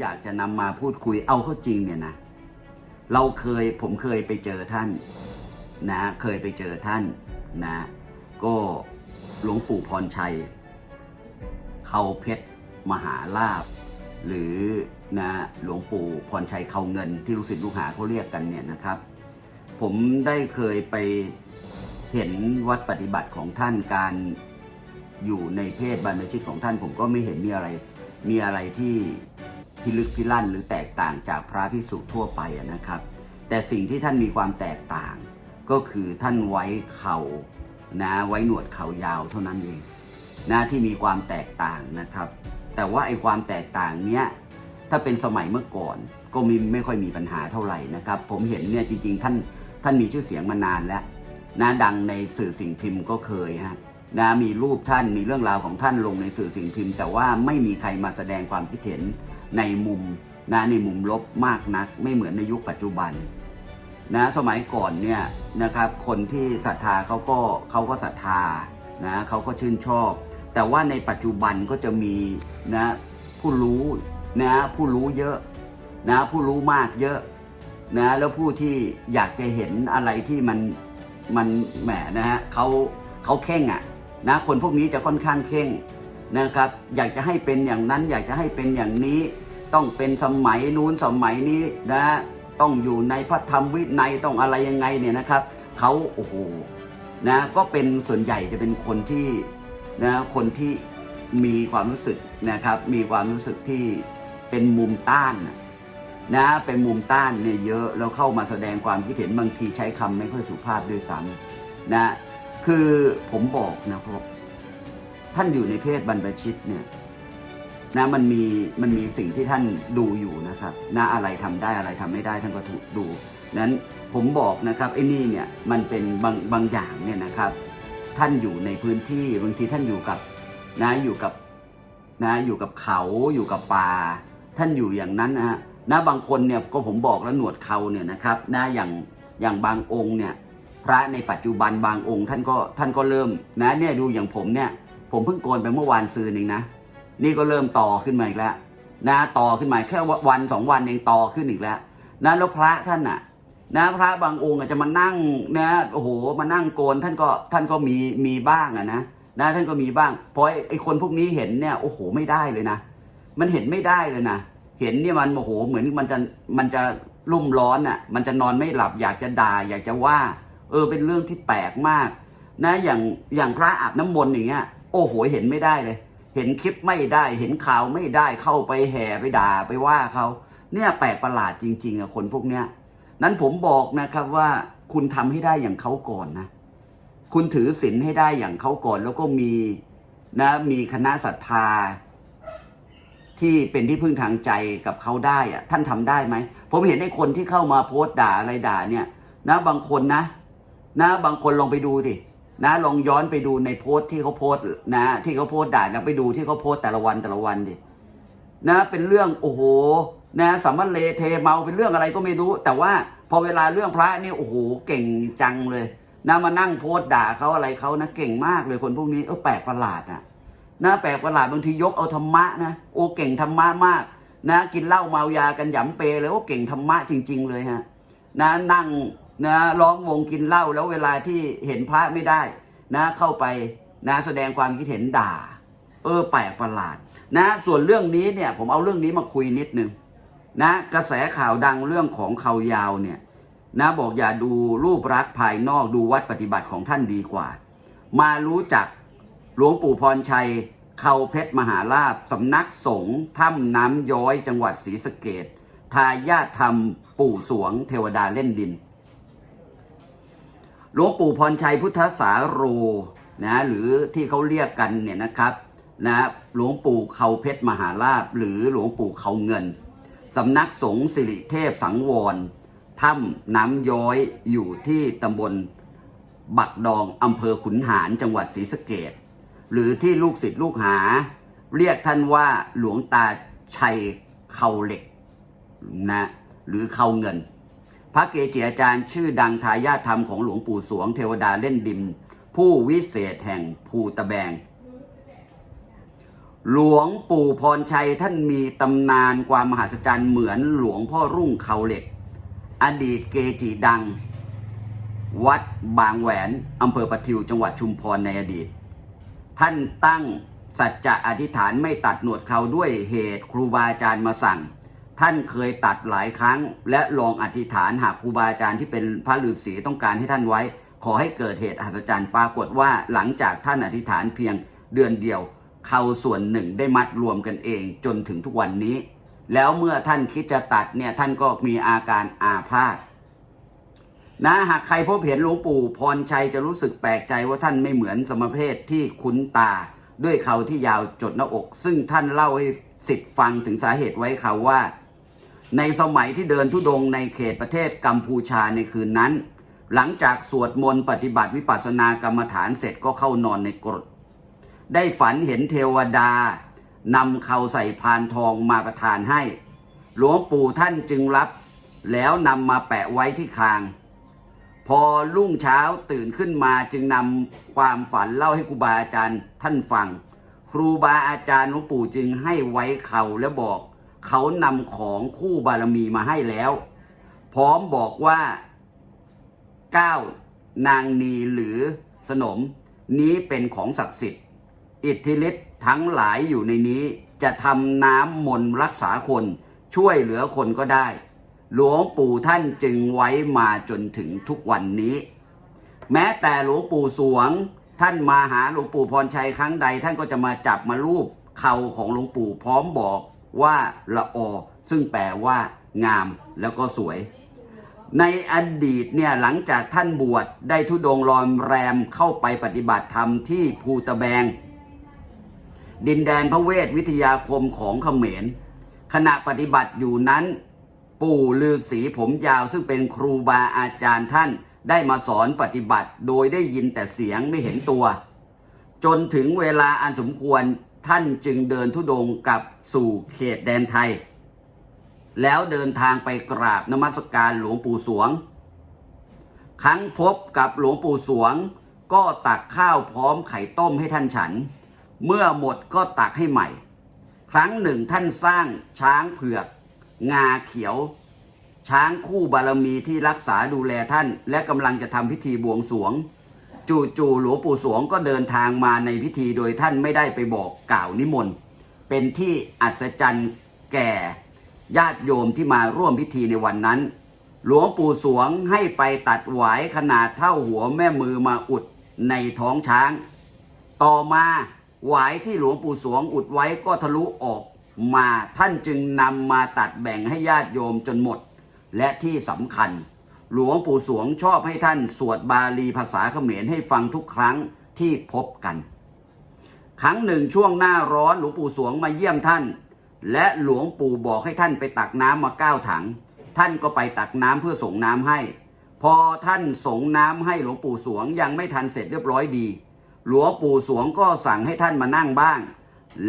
อยากจะนำมาพูดคุยเอาเข้าจริงเนี่ยนะเราเคยผมเคยไปเจอท่านนะเคยไปเจอท่านนะก็หลวงปู่พรชัย เขาเพชรมหาลาบ หรือนะหลวงปู่พรชัยเขาเงินที่ลูกศิษย์ลูกหาเขาเรียกกันเนี่ยนะครับ ผมได้เคยไปเห็นวัดปฏิบัติของท่านการอยู่ในเพศบรรพชิตของท่าน ผมก็ไม่เห็นมีอะไรมีอะไรที่ พิลึกพิลั่นหรือแตกต่างจากพระพิสุทั่วไปนะครับ แต่สิ่งที่ท่านมีความแตกต่าง ก็คือท่านไว้เข่านะไว้หนวดเข่ายาวเท่านั้นเองนะที่มีความแตกต่างนะครับ แต่ว่าไอ้ความแตกต่างเนี้ยถ้าเป็นสมัยเมื่อก่อนก็มีไม่ค่อยมีปัญหาเท่าไหร่นะครับ ผมเห็นเนี่ยจริง ๆ ท่านท่านมีชื่อเสียงมานานแล้วนะดังในสื่อสิ่งพิมพ์ก็เคยฮะนะมีรูปท่านมีเรื่องราวของท่านลงในสื่อสิ่งพิมพ์ แต่ว่าไม่มีใครมาแสดงความคิดเห็น ในมุมนะในมุมลบมากนัก ไม่เหมือนในยุคปัจจุบันนะสมัยก่อนเนี่ยนะครับคนที่ศรัทธาเขาก็เขาก็ศรัทธานะเขาก็ชื่นชอบ แต่ว่าในปัจจุบันก็จะมีนะผู้รู้นะผู้รู้เยอะนะผู้รู้มากเยอะนะแล้วผู้ที่อยากจะเห็นอะไรที่มันมันแหมนะฮะเขาเขาเข่งอะ่ะนะคนพวกนี้จะค่อนข้างเข่งนะครับ อยากจะให้เป็นอย่างนั้น อยากจะให้เป็นอย่างนี้ ต้องเป็นสมัยนู้นสมัยนี้นะต้องอยู่ในพระธรรมวินัยต้องอะไรยังไงเนี่ยนะครับเขาโอ้โหนะก็เป็นส่วนใหญ่จะเป็นคนที่นะคนที่มีความรู้สึกนะครับ มีความรู้สึกที่เป็นมุมต้านนะนะเป็นมุมต้านเนี่ยเยอะแล้วเข้ามาแสดงความคิดเห็นบางทีใช้คำไม่ค่อยสุภาพด้วยซ้ำนะคือผมบอกนะครับท่านอยู่ในเพศบรรพชิตเนี่ย นะมันมีมันมีสิ่งที่ท่านดูอยู่นะครับนะอะไรทำได้อะไรทำไม่ได้ท่านก็ถูกดูนั้นผมบอกนะครับไอ้นี่เนี่ยมันเป็นบางบางอย่างเนี่ยนะครับ ท่านอยู่ในพื้นที่บางทีท่านอยู่กับนะอยู่กับนะอยู่กับเขาอยู่กับป่า ท่านอยู่อย่างนั้นนะฮะนะบางคนเนี่ยก็ผมบอกแล้วหนวดเขาเนี่ยนะครับนะอย่างอย่างบางองค์เนี่ยพระในปัจจุบันบางองค์ท่านก็ท่านก็เริ่มนะเนี่ยดูอย่างผมเนี่ยผมเพิ่งโกนไปเมื่อวานซืนเองนะ นี่ก็เริ่มต่อขึ้นมาอีกแล้วนะต่อขึ้นมาแค่วันสองวันเองต่อขึ้นอีกแล้วนะแล้วพระท่านน่ะนะพระบางองค์อาจจะมานั่งนะโอ้โหมานั่งโกนท่านก็ท่านก็มีมีบ้างอะนะนะท่านก็มีบ้างเพราะไอ้คนพวกนี้เห็นเนี่ยโอ้โหไม่ได้เลยนะ มันเห็นไม่ได้เลยนะเห็นเนี่ยมันโอ้โหเหมือนมันจะมันจะรุ่มร้อนอะมันจะนอนไม่หลับอยากจะด่าอยากจะว่า เออเป็นเรื่องที่แปลกมาก นะอย่างอย่างพระอาบน้ำมนต์อย่างเงี้ยโอ้โหเห็นไม่ได้เลย เห็นคลิปไม่ได้เห็นข่าวไม่ได้เข้าไปแห่ไปด่าไปว่าเขาเนี่ยแปลกประหลาดจริง ๆอะคนพวกเนี้ยนั้นผมบอกนะครับว่าคุณทำให้ได้อย่างเขาก่อนนะ คุณถือศีลให้ได้อย่างเขาก่อน แล้วก็มีนะมีคณะศรัทธา ที่เป็นที่พึ่งทางใจกับเขาได้อะท่านทำได้ไหมผมเห็นไอ้คนที่เข้ามาโพสต์ด่าอะไรด่าเนี่ย นะ บางคนนะ นะ บางคนลองไปดูสิ นะลองย้อนไปดูในโพสต์ที่เขาโพสต์นะ ที่เขาโพสต์ด่านะไปดูที่เขาโพสต์แต่ละวันแต่ละวันดินะ เป็นเรื่องโอ้โห นะสัมมาเลเทเมาเป็นเรื่องอะไรก็ไม่รู้ แต่ว่าพอเวลาเรื่องพระนี่โอ้โหเก่งจังเลยนะมานั่งโพสต์ด่าเขาอะไรเขานะเก่งมากเลยคนพวกนี้เออแปลกประหลาดอะนะแปลกประหลาดบางทียกเอาธรรมะนะโอ้เก่งธรรมะมาก นะ กินเหล้าเมายากันหยำเปเลยโอ้เก่งธรรมะจริง ๆ เลยฮะนะนั่ง นะร้องวงกินเหล้าแล้วเวลาที่เห็นพระไม่ได้นะเข้าไปนะแสดงความคิดเห็นด่า เออแปลกประหลาด นะส่วนเรื่องนี้เนี่ยผมเอาเรื่องนี้มาคุยนิดนึงนะกระแสข่าวดังเรื่องของเขายาวเนี่ยนะบอกอย่าดูรูปรักษณ์ภายนอกดูวัดปฏิบัติของท่านดีกว่า มารู้จักหลวงปู่พรชัยเขาเพชรมหาลาภสำนักสงฆ์ถ้ำน้ำย้อยจังหวัดศรีสะเกดทายาทธรรมปู่สวงเทวดาเล่นดิน หลวงปู่พรชัยพุทธสาโรนะหรือที่เขาเรียกกันเนี่ยนะครับนะหลวงปู่เขาเพชรมหาลาภหรือหลวงปู่เขาเงินสำนักสงฆ์สิริเทพสังวรถ้ำน้ำย้อยอยู่ที่ตำบลบักดองอำเภอขุนหารจังหวัดศรีสะเกดหรือที่ลูกศิษย์ลูกหา เรียกท่านว่าหลวงตาชัยเขาเหล็กนะหรือเขาเงิน พระเกจิอาจารย์ชื่อดังทายาทธรรมของหลวงปู่สวงเทวดาเล่นดิน ผู้วิเศษแห่งภูตะแบง หลวงปู่พรชัยท่านมีตำนานความมหัศจรรย์เหมือนหลวงพ่อรุ่งเขาเหล็ก อดีตเกจิดัง วัดบางแหวนอำเภอปะทิวจังหวัดชุมพรในอดีต ท่านตั้งสัจจะอธิษฐานไม่ตัดหนวดเขาด้วยเหตุครูบาอาจารย์มาสั่ง ท่านเคยตัดหลายครั้ง และลองอธิษฐานหากครูบาอาจารย์ที่เป็นพระฤาษีต้องการให้ท่านไว้ ขอให้เกิดเหตุอัศจรรย์ปรากฏว่าหลังจากท่านอธิษฐานเพียงเดือนเดียว เขาส่วนหนึ่งได้มัดรวมกันเองจนถึงทุกวันนี้ แล้วเมื่อท่านคิดจะตัดเนี่ยท่านก็มีอาการอาพาธนะหากใครพบเห็นหลวงปู่พรชัยจะรู้สึกแปลกใจว่าท่านไม่เหมือนสมณเพศที่คุ้นตา ด้วยเขาที่ยาวจดหน้าอก ซึ่งท่านเล่าให้สิทธิ์ฟังถึงสาเหตุไว้เขาว่า ในสมัยที่เดินทุดงในเขตประเทศกัมพูชาในคืนนั้น หลังจากสวดมนต์ปฏิบัติวิปัสสนากรรมฐานเสร็จก็เข้านอนในกรด ได้ฝันเห็นเทวดานำเขาใส่พานทองมาประทานให้ หลวงปู่ท่านจึงรับ แล้วนำมาแปะไว้ที่คาง พอรุ่งเช้าตื่นขึ้นมาจึงนำความฝันเล่าให้ครูบาอาจารย์ท่านฟัง ครูบาอาจารย์หลวงปู่จึงให้ไว้เขาและบอก เขานำของคู่บารมีมาให้แล้ว พร้อมบอกว่าเก้านางนีหรือสนม นี้เป็นของศักดิ์สิทธิ์ อิทธิฤทธิ์ทั้งหลายอยู่ในนี้จะทำน้ำมนต์รักษาคน ช่วยเหลือคนก็ได้ หลวงปู่ท่านจึงไว้มาจนถึงทุกวันนี้ แม้แต่หลวงปู่สวง ท่านมาหาหลวงปู่พรชัยครั้งใด ท่านก็จะมาจับมาลูบเข่าของหลวงปู่พร้อมบอก ว่าละออ ซึ่งแปลว่างามแล้วก็สวย ในอดีตเนี่ยหลังจากท่านบวชได้ทุดงรอนแรมเข้าไปปฏิบัติธรรมที่ภูตะแบง ดินแดนพระเวทวิทยาคมของเขมร ขณะปฏิบัติอยู่นั้น ปู่ฤาษีผมยาวซึ่งเป็นครูบาอาจารย์ท่านได้มาสอนปฏิบัติโดยได้ยินแต่เสียงไม่เห็นตัว จนถึงเวลาอันสมควร ท่านจึงเดินทุดงกลับสู่เขตแดนไทย แล้วเดินทางไปกราบนมัสการหลวงปู่สวง ครั้งพบกับหลวงปู่สวง ก็ตักข้าวพร้อมไข่ต้มให้ท่านฉัน เมื่อหมดก็ตักให้ใหม่ ครั้งหนึ่งท่านสร้างช้างเผือก งาเขียว ช้างคู่บารมีที่รักษาดูแลท่าน และกำลังจะทำพิธีบวงสรวง จู่ๆหลวงปู่สวงก็เดินทางมาในพิธีโดยท่านไม่ได้ไปบอกกล่าวนิมนต์ เป็นที่อัศจรรย์แก่ญาติโยมที่มาร่วมพิธีในวันนั้น หลวงปู่สวงให้ไปตัดหวายขนาดเท่าหัวแม่มือมาอุดในท้องช้าง ต่อมาหวายที่หลวงปู่สวงอุดไว้ก็ทะลุออกมาท่านจึงนำมาตัดแบ่งให้ญาติโยมจนหมด และที่สำคัญ หลวงปู่สวงชอบให้ท่านสวดบาลีภาษาเขมรให้ฟังทุกครั้งที่พบกัน ครั้งหนึ่งช่วงหน้าร้อนหลวงปู่สวงมาเยี่ยมท่าน และหลวงปู่บอกให้ท่านไปตักน้ำมาเก้าถัง ท่านก็ไปตักน้ำเพื่อส่งน้ำให้ พอท่านส่งน้ำให้หลวงปู่สวงยังไม่ทันเสร็จเรียบร้อยดี หลวงปู่สวงก็สั่งให้ท่านมานั่งบ้าง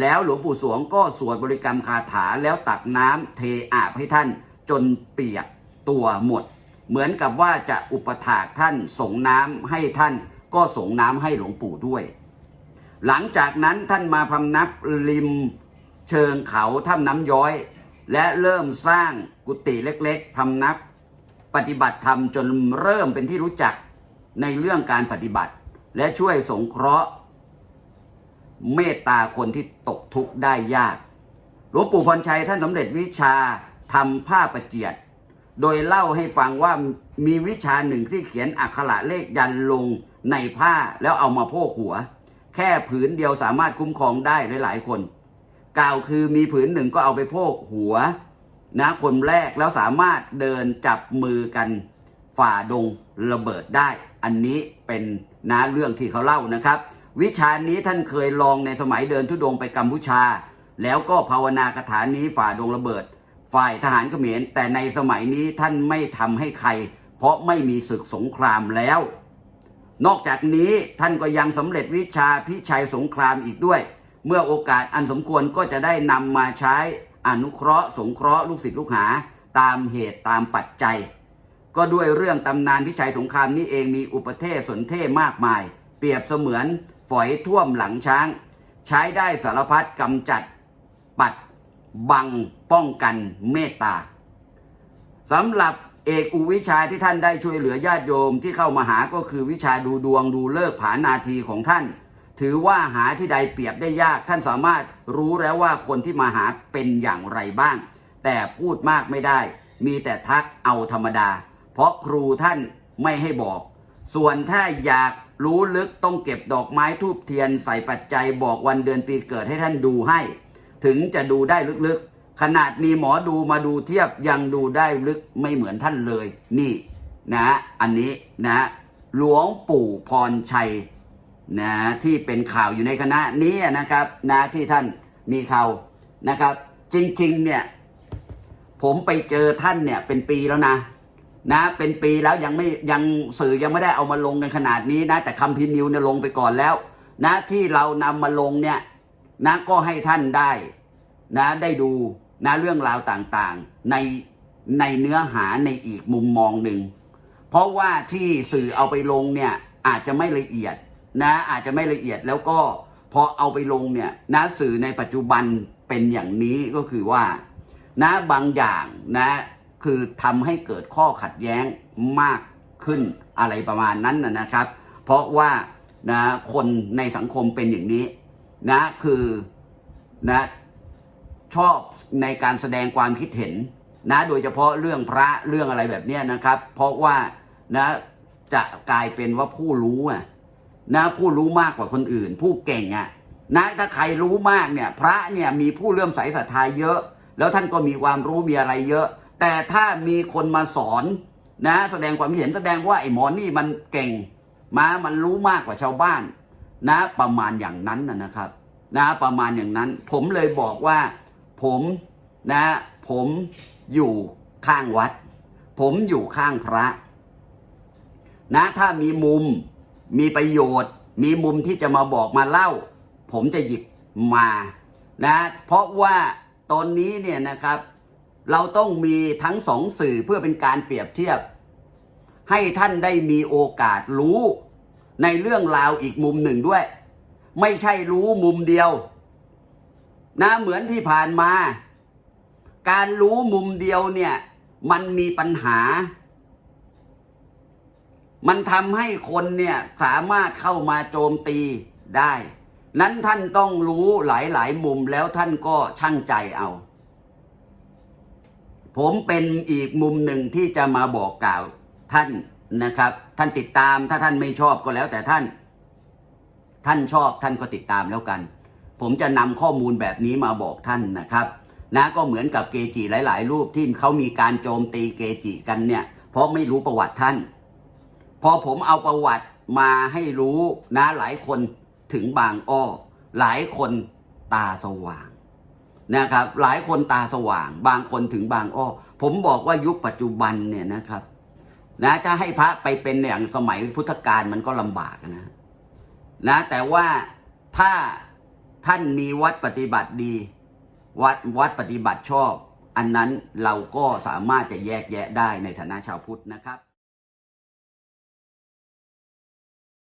แล้วหลวงปู่สวงก็สวดบริกรรมคาถาแล้วตักน้ำเทอาบให้ท่านจนเปียกตัวหมด เหมือนกับว่าจะอุปถากท่านส่งน้ำให้ท่านก็ส่งน้ำให้หลวงปู่ด้วย หลังจากนั้นท่านมาพำนับริมเชิงเขาถ้ำน้ำย้อย และเริ่มสร้างกุฏิเล็กๆพำนับปฏิบัติธรรมจนเริ่มเป็นที่รู้จักในเรื่องการปฏิบัติ และช่วยสงเคราะห์ เมตตาคนที่ตกทุกข์ได้ยาก หลวงปู่พรชัยท่านสำเร็จวิชาทำผ้าประเจียด โดยเล่าให้ฟังว่ามีวิชาหนึ่งที่เขียนอักขระเลขยันลงในผ้าแล้วเอามาโพกหัว แค่ผืนเดียวสามารถคุ้มครองได้หลายๆคน กล่าวคือมีผืนหนึ่งก็เอาไปโพกหัว นะคนแรกแล้วสามารถเดินจับมือกันฝ่าดงระเบิดได้ อันนี้เป็นนะเรื่องที่เขาเล่านะครับ วิชานี้ท่านเคยลองในสมัยเดินทุดงไปกัมพูชา แล้วก็ภาวนาคาถานี้ฝ่าดงระเบิด ฝ่ายทหารเขมรแต่ในสมัยนี้ท่านไม่ทำให้ใคร เพราะไม่มีศึกสงครามแล้ว นอกจากนี้ท่านก็ยังสำเร็จวิชาพิชัยสงครามอีกด้วย เมื่อโอกาสอันสมควรก็จะได้นำมาใช้อนุเคราะห์ สงเคราะห์ลูกศิษย์ลูกหา ตามเหตุตามปัจจัย ก็ด้วยเรื่องตำนานพิชัยสงครามนี้เองมีอุปเทศสนเทมากมาย เปรียบเสมือนฝอยท่วมหลังช้าง ใช้ได้สารพัดกำจัดปัดบัง ป้องกันเมตตาสำหรับเอกอุวิชาที่ท่านได้ช่วยเหลือญาติโยมที่เข้ามาหาก็คือวิชาดูดวงดูเลิกผานาทีของท่าน ถือว่าหาที่ใดเปรียบได้ยาก ท่านสามารถรู้แล้วว่าคนที่มาหาเป็นอย่างไรบ้าง แต่พูดมากไม่ได้ มีแต่ทักเอาธรรมดา เพราะครูท่านไม่ให้บอก ส่วนถ้าอยากรู้ลึกต้องเก็บดอกไม้ทูบเทียนใส่ปัจจัยบอกวันเดือนปีเกิดให้ท่านดูให้ ถึงจะดูได้ลึกๆ ขนาดมีหมอดูมาดูเทียบยังดูได้ลึกไม่เหมือนท่านเลย นี่นะอันนี้นะหลวงปู่พรชัยนะที่เป็นข่าวอยู่ในคณะนี้นะครับนะที่ท่านมีข่าวนะครับ จริงๆเนี่ยผมไปเจอท่านเนี่ยเป็นปีแล้วนะนะเป็นปีแล้วยังไม่ยังสื่อยังไม่ได้เอามาลงกันขนาดนี้นะแต่คำพินิวเนี่ยลงไปก่อนแล้วนะที่เรานำมาลงเนี่ยนะก็ให้ท่านได้นะได้ดู นะเรื่องราวต่างๆ ในในเนื้อหาในอีกมุมมองหนึ่ง เพราะว่าที่สื่อเอาไปลงเนี่ยอาจจะไม่ละเอียดนะอาจจะไม่ละเอียดแล้วก็พอเอาไปลงเนี่ยนะสื่อในปัจจุบันเป็นอย่างนี้ก็คือว่านะบางอย่างนะคือทำให้เกิดข้อขัดแย้งมากขึ้นอะไรประมาณนั้นนะครับ เพราะว่านะคนในสังคมเป็นอย่างนี้นะคือนะ ชอบในการแสดงความคิดเห็นนะโดยเฉพาะเรื่องพระเรื่องอะไรแบบนี้นะครับ เพราะว่านะจะกลายเป็นว่าผู้รู้อะนะผู้รู้มากกว่าคนอื่น ผู้เก่งอะนะถ้าใครรู้มากเนี่ยพระเนี่ยมีผู้เลื่อมใสศรัทธาเยอะ แล้วท่านก็มีความรู้มีอะไรเยอะ แต่ถ้ามีคนมาสอนนะแสดงความคิดเห็นแสดงว่าไอ้หมอนี่มันเก่งมามันรู้มากกว่าชาวบ้าน นะประมาณอย่างนั้นนะครับ นะประมาณอย่างนั้น ผมเลยบอกว่า ผมนะ ผมอยู่ข้างวัด ผมอยู่ข้างพระ นะถ้ามีมุมมีประโยชน์ มีมุมที่จะมาบอกมาเล่า ผมจะหยิบมานะเพราะว่าตอนนี้เนี่ยนะครับ เราต้องมีทั้งสองสื่อเพื่อเป็นการเปรียบเทียบ ให้ท่านได้มีโอกาสรู้ ในเรื่องราวอีกมุมหนึ่งด้วย ไม่ใช่รู้มุมเดียว นะเหมือนที่ผ่านมา การรู้มุมเดียวเนี่ย มันมีปัญหา มันทำให้คนเนี่ยสามารถเข้ามาโจมตีได้ นั้นท่านต้องรู้หลาย ๆ มุมแล้วท่านก็ช่างใจเอา ผมเป็นอีกมุมหนึ่งที่จะมาบอกกล่าวท่านนะครับ ท่านติดตามถ้าท่านไม่ชอบก็แล้วแต่ท่าน ท่านชอบท่านก็ติดตามแล้วกัน ผมจะนำข้อมูลแบบนี้มาบอกท่านนะครับนะก็เหมือนกับเกจิหลาย ๆ รูปที่เขามีการโจมตีเกจิกันเนี่ยเพราะไม่รู้ประวัติท่าน พอผมเอาประวัติมาให้รู้นะหลายคนถึงบางอ้อหลายคนตาสว่างนะครับหลายคนตาสว่าง บางคนถึงบางอ้อผมบอกว่ายุคปัจจุบันเนี่ยนะครับนะจะให้พระไปเป็นอย่างสมัยพุทธกาลมันก็ลำบากนะนะแต่ว่าถ้า ท่านมีวัดปฏิบัติดี วัดวัดปฏิบัติชอบ อันนั้นเราก็สามารถจะแยกแยะได้ในฐานะชาวพุทธนะครับ